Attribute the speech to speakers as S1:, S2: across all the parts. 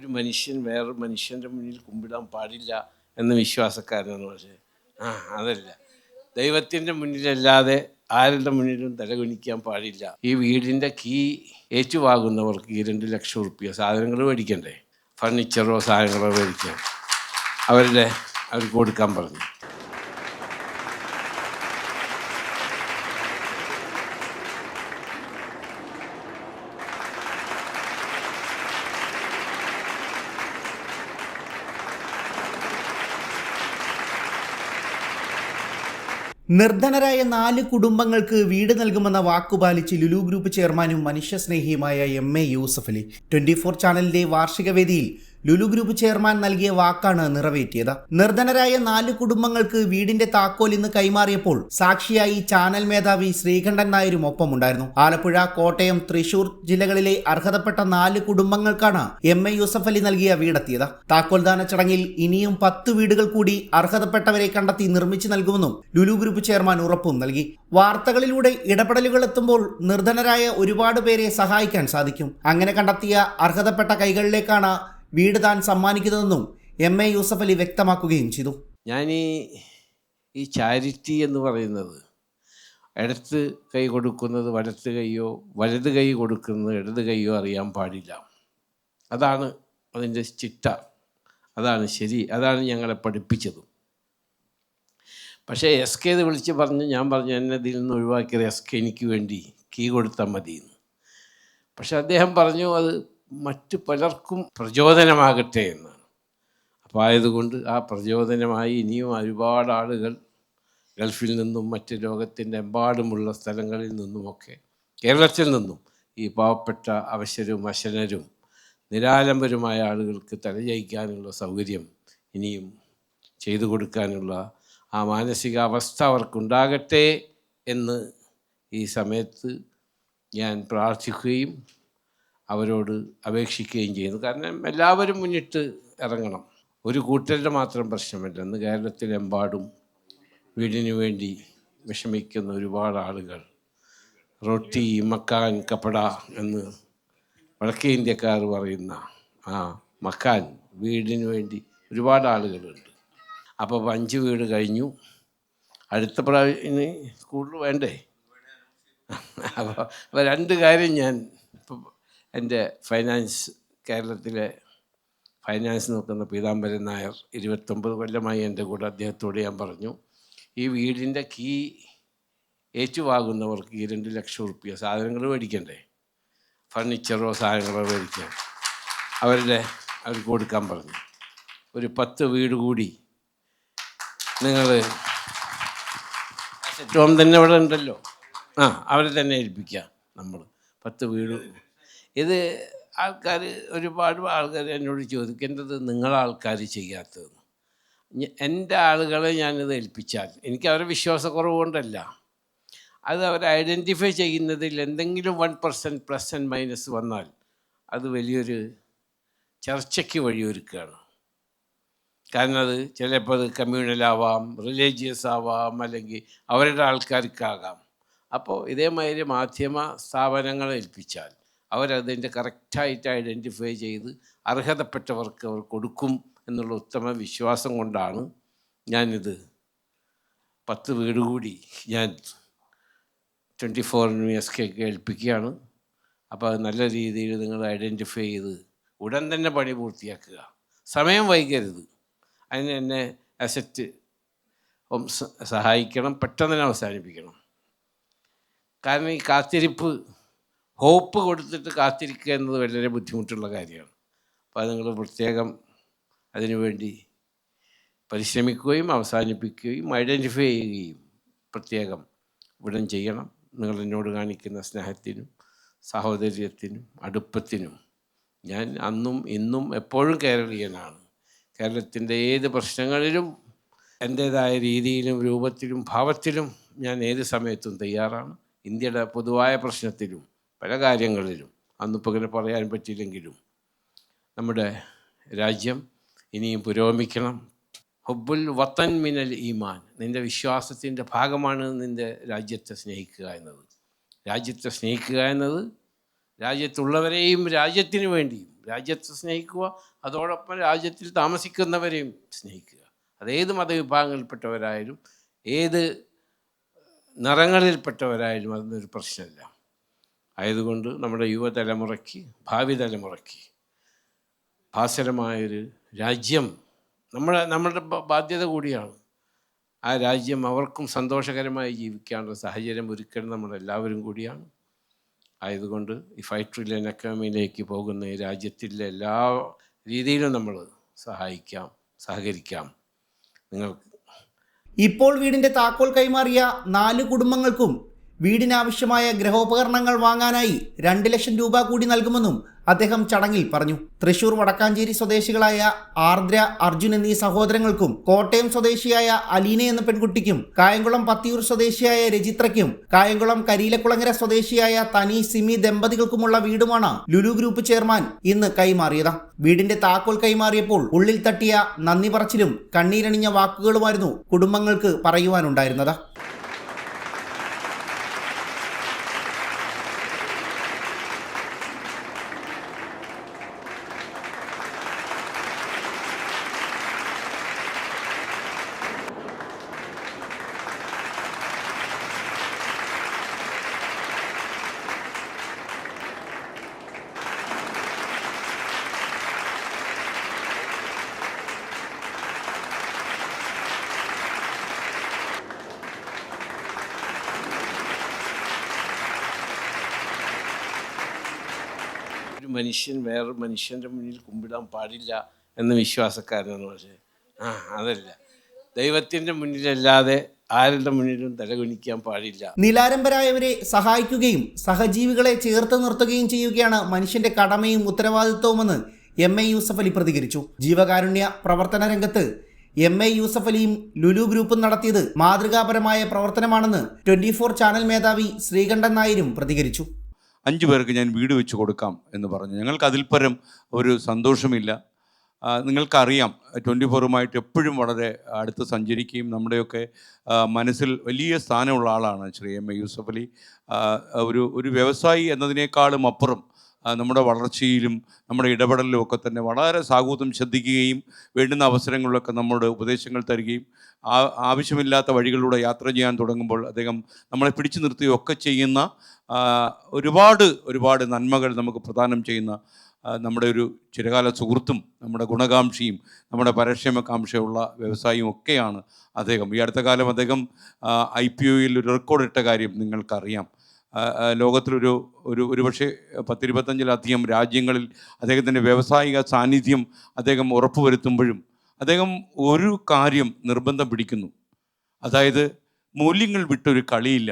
S1: ഒരു മനുഷ്യൻ വേറൊരു മനുഷ്യന്റെ മുന്നിൽ കുമ്പിടാൻ പാടില്ല എന്ന വിശ്വാസക്കാരനാണ് പക്ഷേ ആ അതല്ല. ദൈവത്തിന്റെ മുന്നിലല്ലാതെ ആരുടെ മുന്നിലും തലകുനിക്കാൻ പാടില്ല. ഈ വീടിന്റെ കീ ഏറ്റുവാകുന്നവർക്ക് ഈ രണ്ട് ലക്ഷം റുപ്യ സാധനങ്ങൾ മേടിക്കണ്ടേ? ഫർണിച്ചറോ സാധനങ്ങളോ മേടിക്കാൻ. അവരുടെ അവർക്ക് കൊടുക്കാൻ പറഞ്ഞു.
S2: നിർധനരായ നാല് കുടുംബങ്ങൾക്ക് വീട് നൽകുമെന്ന വാക്കുപാലിച്ച് ലുലു ഗ്രൂപ്പ് ചെയർമാനും മനുഷ്യസ്നേഹിയുമായ M A Yusuffali twenty four ചാനലിന്റെ വാർഷിക വേദിയിൽ ലുലു ഗ്രൂപ്പ് ചെയർമാൻ നൽകിയ വാക്കാണ് നിറവേറ്റിയത്. നിർധനരായ നാല് കുടുംബങ്ങൾക്ക് വീടിന്റെ താക്കോൽ ഇന്ന് കൈമാറിയപ്പോൾ സാക്ഷിയായി ചാനൽ മേധാവി ശ്രീകണ്ഠൻ നായരും ഒപ്പമുണ്ടായിരുന്നു. ആലപ്പുഴ കോട്ടയം തൃശൂർ ജില്ലകളിലെ അർഹതപ്പെട്ട നാല് കുടുംബങ്ങൾക്കാണ് എം എ യൂസഫ് അലി നൽകിയ വീടെത്തിയത്. താക്കോൽദാന ചടങ്ങിൽ ഇനിയും പത്ത് വീടുകൾ കൂടി അർഹതപ്പെട്ടവരെ കണ്ടെത്തി നിർമ്മിച്ചു നൽകുമെന്നും ലുലു ഗ്രൂപ്പ് ചെയർമാൻ ഉറപ്പും നൽകി. വാർത്തകളിലൂടെ ഇടപെടലുകൾ എത്തുമ്പോൾ നിർധനരായ ഒരുപാട് പേരെ സഹായിക്കാൻ സാധിക്കും. അങ്ങനെ കണ്ടെത്തിയ അർഹതപ്പെട്ട കൈകളിലേക്കാണ് വീട് താൻ സമ്മാനിക്കുന്നതെന്നും എം എ യൂസഫ് അലി വ്യക്തമാക്കുകയും ചെയ്തു.
S1: ഞാൻ ഈ ചാരിറ്റി എന്ന് പറയുന്നത് ഇടത്ത് കൈ കൊടുക്കുന്നത് വലത്ത് കൈയോ വലത് കൈ കൊടുക്കുന്നത് ഇടത് കൈയോ അറിയാൻ പാടില്ല. അതാണ് അതിന്റെ ചിട്ട. അതാണ് ശരി. അതാണ് ഞങ്ങളെ പഠിപ്പിച്ചതും. പക്ഷേ എസ് കെ ഇത് വിളിച്ച് പറഞ്ഞ് ഞാൻ പറഞ്ഞു എന്നെ ഇതിൽ നിന്ന് ഒഴിവാക്കിയത് എസ് കെ എനിക്ക് വേണ്ടി കീ കൊടുത്താൽ മതി എന്ന് പക്ഷെ അദ്ദേഹം പറഞ്ഞു അത് മറ്റു പലർക്കും പ്രചോദനമാകട്ടെ എന്നാണ്. അപ്പോൾ ആയതുകൊണ്ട് ആ പ്രചോദനമായി ഇനിയും ഒരുപാട് ആളുകൾ ഗൾഫിൽ നിന്നും മറ്റ് ലോകത്തിന്റെ എമ്പാടുമുള്ള സ്ഥലങ്ങളിൽ നിന്നുമൊക്കെ കേരളത്തിൽ നിന്നും ഈ പാവപ്പെട്ട അവശരും അശനരും നിരാലംബരുമായ ആളുകൾക്ക് തലചയിക്കാനുള്ള സൗകര്യം ഇനിയും ചെയ്തു കൊടുക്കാനുള്ള ആ മാനസികാവസ്ഥ അവർക്കുണ്ടാകട്ടെ എന്ന് ഈ സമയത്ത് ഞാൻ പ്രാർത്ഥിക്കുകയും അവരോട് അപേക്ഷിക്കുകയും ചെയ്തു കാരണം എല്ലാവരും മുന്നിട്ട് ഇറങ്ങണം. ഒരു കൂട്ടരുടെ മാത്രം പ്രശ്നമല്ല. ഇന്ന് കേരളത്തിലെമ്പാടും വീടിനു വേണ്ടി വിഷമിക്കുന്ന ഒരുപാട് ആളുകൾ. റൊട്ടി മക്കാൻ കപ്പട എന്ന് വടക്കേ ഇന്ത്യക്കാർ പറയുന്ന ആ മക്കാൻ വീടിനു വേണ്ടി ഒരുപാട് ആളുകളുണ്ട്. അപ്പോൾ അഞ്ച് വീട് കഴിഞ്ഞു. അടുത്ത പ്രാവശ്യം കൂടുതൽ വേണ്ടേ? അപ്പോൾ രണ്ട് കാര്യം ഞാൻ എന്റെ ഫൈനാൻസ് കേരളത്തിലെ ഫൈനാൻസ് നോക്കുന്ന പീതാംബരൻ നായർ ഇരുപത്തൊമ്പത് കൊല്ലമായി എന്റെ കൂടെ അദ്ദേഹത്തോട് ഞാൻ പറഞ്ഞു ഈ വീടിന്റെ കീ ഏറ്റുവാകുന്നവർക്ക് ഈ രണ്ട് ലക്ഷം റുപ്യ സാധനങ്ങൾ മേടിക്കണ്ടേ? ഫർണിച്ചറോ സാധനങ്ങളോ മേടിക്കാൻ? അവരുടെ അവർക്ക് കൊടുക്കാൻ പറഞ്ഞു. ഒരു പത്ത് വീട് കൂടി നിങ്ങൾ ഏറ്റവും തന്നെ ഇവിടെ ഉണ്ടല്ലോ. ആ അവരെ തന്നെ ഏൽപ്പിക്കാം നമ്മൾ പത്ത് വീട് ഇത് ആൾക്കാർ ഒരുപാട് ആൾക്കാർ എന്നോട് ചോദിക്കേണ്ടത് നിങ്ങളാൾക്കാർ ചെയ്യാത്തതെന്ന് എന്റെ ആളുകളെ ഞാനിത് ഏൽപ്പിച്ചാൽ എനിക്ക് അവരെ വിശ്വാസക്കുറവ് കൊണ്ടല്ല അത് അവർ ഐഡന്റിഫൈ ചെയ്യുന്നതിൽ എന്തെങ്കിലും one percent plus and minus വന്നാൽ അത് വലിയൊരു ചർച്ചയ്ക്ക് വഴിയൊരുക്കുകയാണ്. കാരണം അത് ചിലപ്പോൾ അത് കമ്മ്യൂണലാവാം റിലീജിയസ് ആവാം അല്ലെങ്കിൽ അവരുടെ ആൾക്കാർക്കാകാം. അപ്പോൾ ഇതേമാതിരി മാധ്യമ സ്ഥാപനങ്ങളെ ഏൽപ്പിച്ചാൽ അവരതിന്റെ കറക്റ്റായിട്ട് ഐഡന്റിഫൈ ചെയ്ത് അർഹതപ്പെട്ടവർക്ക് അവർ കൊടുക്കും എന്നുള്ള ഉത്തമ വിശ്വാസം കൊണ്ടാണ് ഞാനിത് പത്ത് വീട് കൂടി ഞാൻ ട്വന്റി ഫോർ എസ് കെ ഏൽപ്പിക്കുകയാണ്. അപ്പോൾ അത് നല്ല രീതിയിൽ നിങ്ങൾ ഐഡന്റിഫൈ ചെയ്ത് ഉടൻ തന്നെ പണി പൂർത്തിയാക്കുക. സമയം വൈകരുത്. അതിന് എന്നെ അസറ്റ് സഹായിക്കണം പെട്ടെന്ന് തന്നെ അവസാനിപ്പിക്കണം. കാരണം ഈ കാത്തിരിപ്പ് ഹോപ്പ് കൊടുത്തിട്ട് കാത്തിരിക്കുക എന്നത് വളരെ ബുദ്ധിമുട്ടുള്ള കാര്യമാണ്. അപ്പോൾ നിങ്ങൾ പ്രത്യേകം അതിനുവേണ്ടി പരിശ്രമിക്കുകയും അവസാനിപ്പിക്കുകയും ഐഡന്റിഫൈ ചെയ്യുകയും പ്രത്യേകം ഉടൻ ചെയ്യണം. നിങ്ങൾ എന്നോട് കാണിക്കുന്ന സ്നേഹത്തിനും സഹോദര്യത്തിനും അടുപ്പത്തിനും ഞാൻ അന്നും ഇന്നും എപ്പോഴും കേരളീയനാണ്. കേരളത്തിന്റെ ഏത് പ്രശ്നങ്ങളിലും എന്റേതായ രീതിയിലും രൂപത്തിലും ഭാവത്തിലും ഞാൻ ഏത് സമയത്തും തയ്യാറാണ്. ഇന്ത്യയുടെ പൊതുവായ പ്രശ്നത്തിലും പല കാര്യങ്ങളിലും അന്നിപ്പോൾ ഇങ്ങനെ പറയാൻ പറ്റിയില്ലെങ്കിലും നമ്മുടെ രാജ്യം ഇനിയും പുരോഗമിക്കണം. ഹുബുൽ വത്തൻ മിനൽ ഈമാൻ നിന്റെ വിശ്വാസത്തിന്റെ ഭാഗമാണ് നിന്റെ രാജ്യത്തെ സ്നേഹിക്കുക എന്നത്. രാജ്യത്തെ സ്നേഹിക്കുക എന്നത് രാജ്യത്തുള്ളവരെയും രാജ്യത്തിന് വേണ്ടിയും രാജ്യത്തെ സ്നേഹിക്കുക അതോടൊപ്പം രാജ്യത്തിൽ താമസിക്കുന്നവരെയും സ്നേഹിക്കുക. അതേത് മതവിഭാഗങ്ങളിൽപ്പെട്ടവരായാലും ഏത് നിറങ്ങളിൽപ്പെട്ടവരായാലും അതൊന്നൊരു പ്രശ്നമില്ല. ആയതുകൊണ്ട് നമ്മുടെ യുവതലമുറയ്ക്ക് ഭാവി തലമുറയ്ക്ക് ഭാസരമായൊരു രാജ്യം നമ്മുടെ നമ്മുടെ ബാധ്യത കൂടിയാണ്. ആ രാജ്യം അവർക്കും സന്തോഷകരമായി ജീവിക്കാനുള്ള സാഹചര്യം ഒരുക്കേണ്ടത് നമ്മളെല്ലാവരും കൂടിയാണ്. ആയതുകൊണ്ട് ഈ ഫൈവ് ട്രില്യൺ എക്കോണമിയിലേക്ക് പോകുന്ന ഈ രാജ്യത്തിലെ എല്ലാ രീതിയിലും നമ്മൾ സഹായിക്കാം സഹകരിക്കാം. നിങ്ങൾക്ക്
S2: ഇപ്പോൾ വീടിന്റെ താക്കോൽ കൈമാറിയ നാല് കുടുംബങ്ങൾക്കും വീടിനാവശ്യമായ ഗ്രഹോപകരണങ്ങൾ വാങ്ങാനായി രണ്ട് ലക്ഷം രൂപ കൂടി നൽകുമെന്നും അദ്ദേഹം ചടങ്ങിൽ പറഞ്ഞു. തൃശൂർ വടക്കാഞ്ചേരി സ്വദേശികളായ ആർദ്ര അർജുൻ എന്നീ സഹോദരങ്ങൾക്കും കോട്ടയം സ്വദേശിയായ അലീന എന്ന പെൺകുട്ടിക്കും കായംകുളം പത്തിയൂർ സ്വദേശിയായ രജിത്രയ്ക്കും കായംകുളം കരീലക്കുളങ്ങര സ്വദേശിയായ തനി സിമി ദമ്പതികൾക്കുമുള്ള വീടുമാണ് ലുലു ഗ്രൂപ്പ് ചെയർമാൻ ഇന്ന് കൈമാറിയത്. വീടിന്റെ താക്കോൽ കൈമാറിയപ്പോൾ ഉള്ളിൽ തട്ടിയ നന്ദി പറച്ചിലും കണ്ണീരണിഞ്ഞ വാക്കുകളുമായിരുന്നു കുടുംബങ്ങൾക്ക് പറയുവാനുണ്ടായിരുന്നത്
S1: ഒരു മനുഷ്യൻ വേറൊരു മനുഷ്യന്റെ മുന്നിൽ കുമ്പിടാൻ പാടില്ല എന്ന വിശ്വാസക്കാരനാണ് പക്ഷേ. ആ അതല്ല. ദൈവത്തിന്റെ മുന്നിലല്ലാതെ ആരുടെ മുന്നിലും തലകുനിക്കാൻ പാടില്ല.
S2: നിലാരംബരായവരെ സഹായിക്കുകയും സഹജീവികളെ ചേർത്ത് നിർത്തുകയും ചെയ്യുകയാണ് മനുഷ്യന്റെ കടമയും ഉത്തരവാദിത്വവുമെന്ന് എം എ യൂസഫ് അലി പ്രതികരിച്ചു. ജീവകാരുണ്യ പ്രവർത്തന രംഗത്ത് എം എ യൂസഫ് അലിയും ലുലു ഗ്രൂപ്പും നടത്തിയത് മാതൃകാപരമായ പ്രവർത്തനമാണെന്ന് ട്വന്റി ഫോർ ചാനൽ മേധാവി ശ്രീകണ്ഠൻ നായരും പ്രതികരിച്ചു.
S3: അഞ്ച് പേർക്ക് ഞാൻ വീട് വെച്ച് കൊടുക്കാം എന്ന് പറഞ്ഞു. ഞങ്ങൾക്ക് അതിൽപരം ഒരു സന്തോഷമില്ല. നിങ്ങൾക്കറിയാം ട്വന്റി ഫോറുമായിട്ട് എപ്പോഴും വളരെ അടുത്ത് സഞ്ചരിക്കുകയും നമ്മുടെയൊക്കെ മനസ്സിൽ വലിയ സ്ഥാനമുള്ള ആളാണ് ശ്രീ എം എ യൂസഫ് അലി. ഒരു ഒരു വ്യവസായി എന്നതിനേക്കാളും അപ്പുറം നമ്മുടെ വളർച്ചയിലും നമ്മുടെ ഇടപെടലിലും ഒക്കെ തന്നെ വളരെ സാഹൂതം ശ്രദ്ധിക്കുകയും വേണ്ടുന്ന അവസരങ്ങളിലൊക്കെ നമ്മുടെ ഉപദേശങ്ങൾ തരികയും ആവശ്യമില്ലാത്ത വഴികളിലൂടെ യാത്ര ചെയ്യാൻ തുടങ്ങുമ്പോൾ അദ്ദേഹം നമ്മളെ പിടിച്ചു നിർത്തുകയും ഒക്കെ ചെയ്യുന്ന ഒരുപാട് ഒരുപാട് നന്മകൾ നമുക്ക് പ്രദാനം ചെയ്യുന്ന നമ്മുടെ ഒരു ചിരകാല സുഹൃത്തും നമ്മുടെ ഗുണകാംക്ഷിയും നമ്മുടെ പരക്ഷേമകാംക്ഷയുള്ള വ്യവസായിയും ഒക്കെയാണ് അദ്ദേഹം. ഈ അടുത്ത കാലം അദ്ദേഹം ഐ പി ഒയിൽ ഒരു റെക്കോർഡ് ഇട്ട കാര്യം നിങ്ങൾക്കറിയാം. ലോകത്തിലൊരു ഒരു ഒരുപക്ഷെ പത്തിരുപത്തഞ്ചിലധികം രാജ്യങ്ങളിൽ അദ്ദേഹത്തിന്റെ വ്യാവസായിക സാന്നിധ്യം അദ്ദേഹം ഉറപ്പുവരുത്തുമ്പോഴും അദ്ദേഹം ഒരു കാര്യം നിർബന്ധം പിടിക്കുന്നു. അതായത് മൂല്യങ്ങൾ വിട്ടൊരു കളിയില്ല.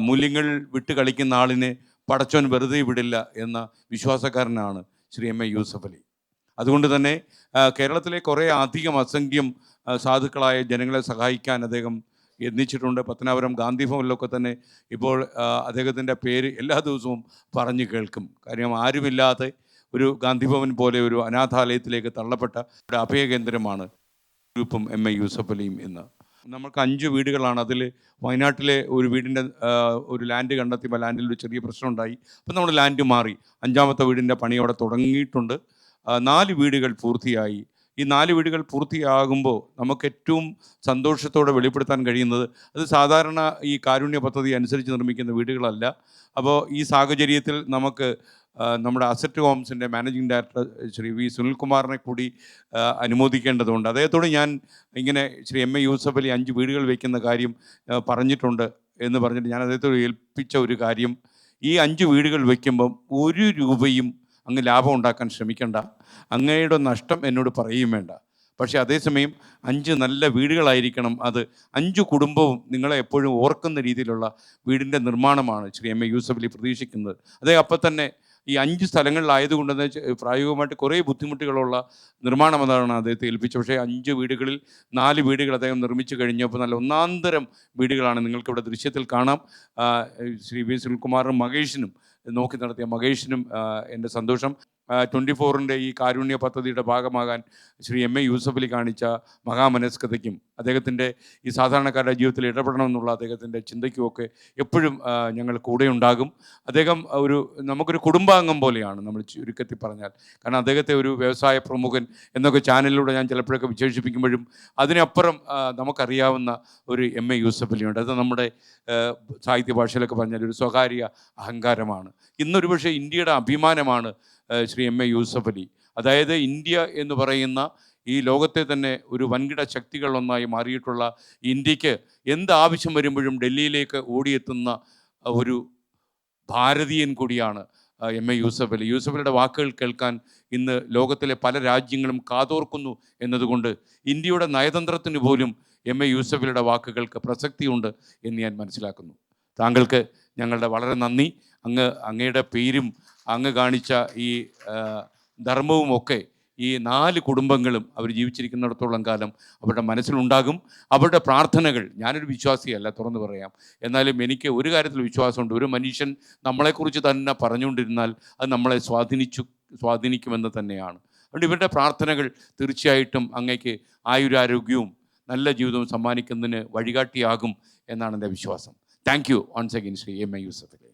S3: മൂല്യങ്ങൾ വിട്ട് കളിക്കുന്ന ആളിനെ പടച്ചോൻ വെറുതെ വിടില്ല എന്ന വിശ്വാസക്കാരനാണ് ശ്രീ എം എ യൂസഫ് അലി. അതുകൊണ്ട് തന്നെ കേരളത്തിലെ കുറേ അധികം അസംഖ്യം സാധുക്കളായ ജനങ്ങളെ സഹായിക്കാൻ അദ്ദേഹം യത്നിച്ചിട്ടുണ്ട്. പത്തനാപുരം ഗാന്ധി ഭവനിലൊക്കെ തന്നെ ഇപ്പോൾ അദ്ദേഹത്തിന്റെ പേര് എല്ലാ ദിവസവും പറഞ്ഞു കേൾക്കും. കാര്യം ആരുമില്ലാതെ ഒരു ഗാന്ധിഭവൻ പോലെ ഒരു അനാഥാലയത്തിലേക്ക് തള്ളപ്പെട്ട ഒരു അഭയകേന്ദ്രമാണ് ഗ്രൂപ്പും എം എ യൂസഫ് അലിയും ഇന്ന് നമുക്ക് അഞ്ച് വീടുകളാണ്. അതിൽ വയനാട്ടിലെ ഒരു വീടിന്റെ ഒരു ലാൻഡ് കണ്ടെത്തിയപ്പോൾ ലാൻഡിൽ ഒരു ചെറിയ പ്രശ്നമുണ്ടായി. അപ്പോൾ നമ്മൾ ലാൻഡ് മാറി. അഞ്ചാമത്തെ വീടിന്റെ പണി അവിടെ തുടങ്ങിയിട്ടുണ്ട്. നാല് വീടുകൾ പൂർത്തിയായി. ഈ നാല് വീടുകൾ പൂർത്തിയാകുമ്പോൾ നമുക്ക് ഏറ്റവും സന്തോഷത്തോടെ വെളിപ്പെടുത്താൻ കഴിയുന്നത് അത് സാധാരണ ഈ കാരുണ്യ പദ്ധതി അനുസരിച്ച് നിർമ്മിക്കുന്ന വീടുകളല്ല. അപ്പോൾ ഈ സാഹചര്യത്തിൽ നമുക്ക് നമ്മുടെ അസറ്റ് ഹോംസിന്റെ മാനേജിംഗ് ഡയറക്ടർ ശ്രീ വി സുനിൽകുമാറിനെ കൂടി അനുമോദിക്കേണ്ടതുണ്ട്. അദ്ദേഹത്തോട് ഞാൻ ഇങ്ങനെ ശ്രീ എം എ യൂസഫ് അലി അഞ്ച് വീടുകൾ വയ്ക്കുന്ന കാര്യം പറഞ്ഞിട്ടുണ്ട് എന്ന് പറഞ്ഞിട്ട് ഞാൻ അദ്ദേഹത്തോട് ഏൽപ്പിച്ച ഒരു കാര്യം. ഈ അഞ്ച് വീടുകൾ വയ്ക്കുമ്പം ഒരു രൂപയും അങ്ങ് ലാഭം ഉണ്ടാക്കാൻ ശ്രമിക്കണ്ട. അങ്ങയുടെ നഷ്ടം എന്നോട് പറയുകയും വേണ്ട. പക്ഷേ അതേസമയം അഞ്ച് നല്ല വീടുകളായിരിക്കണം. അത് അഞ്ച് കുടുംബവും നിങ്ങളെ എപ്പോഴും ഓർക്കുന്ന രീതിയിലുള്ള വീടിന്റെ നിർമ്മാണമാണ് ശ്രീ എം എ യൂസഫലി പ്രതീക്ഷിക്കുന്നത്. അതേ അപ്പം തന്നെ ഈ അഞ്ച് സ്ഥലങ്ങളിലായതുകൊണ്ട് പ്രായോഗികമായിട്ട് കുറേ ബുദ്ധിമുട്ടുകളുള്ള നിർമ്മാണം അതാണ് അദ്ദേഹത്തെ ഏൽപ്പിച്ചത്. പക്ഷേ അഞ്ച് വീടുകളിൽ നാല് വീടുകൾ അദ്ദേഹം നിർമ്മിച്ചു കഴിഞ്ഞപ്പോൾ നല്ല ഒന്നാന്തരം വീടുകളാണ് നിങ്ങൾക്കിവിടെ ദൃശ്യത്തിൽ കാണാം. ശ്രീ വി സുനിൽകുമാറും മഹേഷിനും നോക്കി നടത്തിയ മഹേഷിനും എന്റെ സന്തോഷം. ട്വന്റി ഫോറിന്റെ ഈ കാരുണ്യ പദ്ധതിയുടെ ഭാഗമാകാൻ ശ്രീ എം എ യൂസഫലി കാണിച്ച മഹാമനസ്കതയ്ക്കും അദ്ദേഹത്തിന്റെ ഈ സാധാരണക്കാരുടെ ജീവിതത്തിൽ ഇടപെടണമെന്നുള്ള അദ്ദേഹത്തിന്റെ ചിന്തയ്ക്കുമൊക്കെ എപ്പോഴും ഞങ്ങൾ കൂടെ ഉണ്ടാകും. അദ്ദേഹം ഒരു നമുക്കൊരു കുടുംബാംഗം പോലെയാണ് നമ്മൾ ചുരുക്കത്തിൽ പറഞ്ഞാൽ. കാരണം അദ്ദേഹത്തെ ഒരു വ്യവസായ പ്രമുഖൻ എന്നൊക്കെ ചാനലിലൂടെ ഞാൻ ചിലപ്പോഴൊക്കെ വിശേഷിപ്പിക്കുമ്പോഴും അതിനപ്പുറം നമുക്കറിയാവുന്ന ഒരു എം എ യൂസഫലിയുണ്ട്. അത് നമ്മുടെ സാഹിത്യ ഭാഷയിലൊക്കെ പറഞ്ഞാൽ ഒരു സ്വകാര്യ അഹങ്കാരമാണ്. ഇന്നൊരു പക്ഷേ ഇന്ത്യയുടെ അഭിമാനമാണ് ശ്രീ എം എ യൂസഫ് അലി. അതായത് ഇന്ത്യ എന്ന് പറയുന്ന ഈ ലോകത്തെ തന്നെ ഒരു വൻകിട ശക്തികളൊന്നായി മാറിയിട്ടുള്ള ഇന്ത്യയ്ക്ക് എന്ത് ആവശ്യം വരുമ്പോഴും ഡൽഹിയിലേക്ക് ഓടിയെത്തുന്ന ഒരു ഭാരതീയൻ കൂടിയാണ് എം എ യൂസഫ് അലി. യൂസഫ് അലിയുടെ വാക്കുകൾ കേൾക്കാൻ ഇന്ന് ലോകത്തിലെ പല രാജ്യങ്ങളും കാതോർക്കുന്നു എന്നതുകൊണ്ട് ഇന്ത്യയുടെ നയതന്ത്രത്തിന് പോലും എം എ യൂസഫ് അലിയുടെ വാക്കുകൾക്ക് പ്രസക്തിയുണ്ട് എന്ന് ഞാൻ മനസ്സിലാക്കുന്നു. താങ്കൾക്ക് ഞങ്ങളുടെ വളരെ നന്ദി. അങ്ങ് അങ്ങയുടെ പേരും അങ്ങ് കാണിച്ച ഈ ധർമ്മവും ഒക്കെ ഈ നാല് കുടുംബങ്ങളും അവർ ജീവിച്ചിരിക്കുന്നിടത്തോളം കാലം അവരുടെ മനസ്സിലുണ്ടാകും. അവരുടെ പ്രാർത്ഥനകൾ ഞാനൊരു വിശ്വാസിയല്ല തുറന്നു പറയാം. എന്നാലും എനിക്ക് ഒരു കാര്യത്തിൽ വിശ്വാസമുണ്ട്. ഒരു മനുഷ്യൻ നമ്മളെക്കുറിച്ച് തന്നെ പറഞ്ഞുകൊണ്ടിരുന്നാൽ അത് നമ്മളെ സ്വാധീനിച്ചു സ്വാധീനിക്കുമെന്ന് തന്നെയാണ്. അതുകൊണ്ട് ഇവരുടെ പ്രാർത്ഥനകൾ തീർച്ചയായിട്ടും അങ്ങേക്ക് ആയുരാരോഗ്യവും നല്ല ജീവിതവും സമ്മാനിക്കുന്നതിന് വഴികാട്ടിയാകും എന്നാണ് എന്റെ വിശ്വാസം. Thank you once again Shri M A Yusuf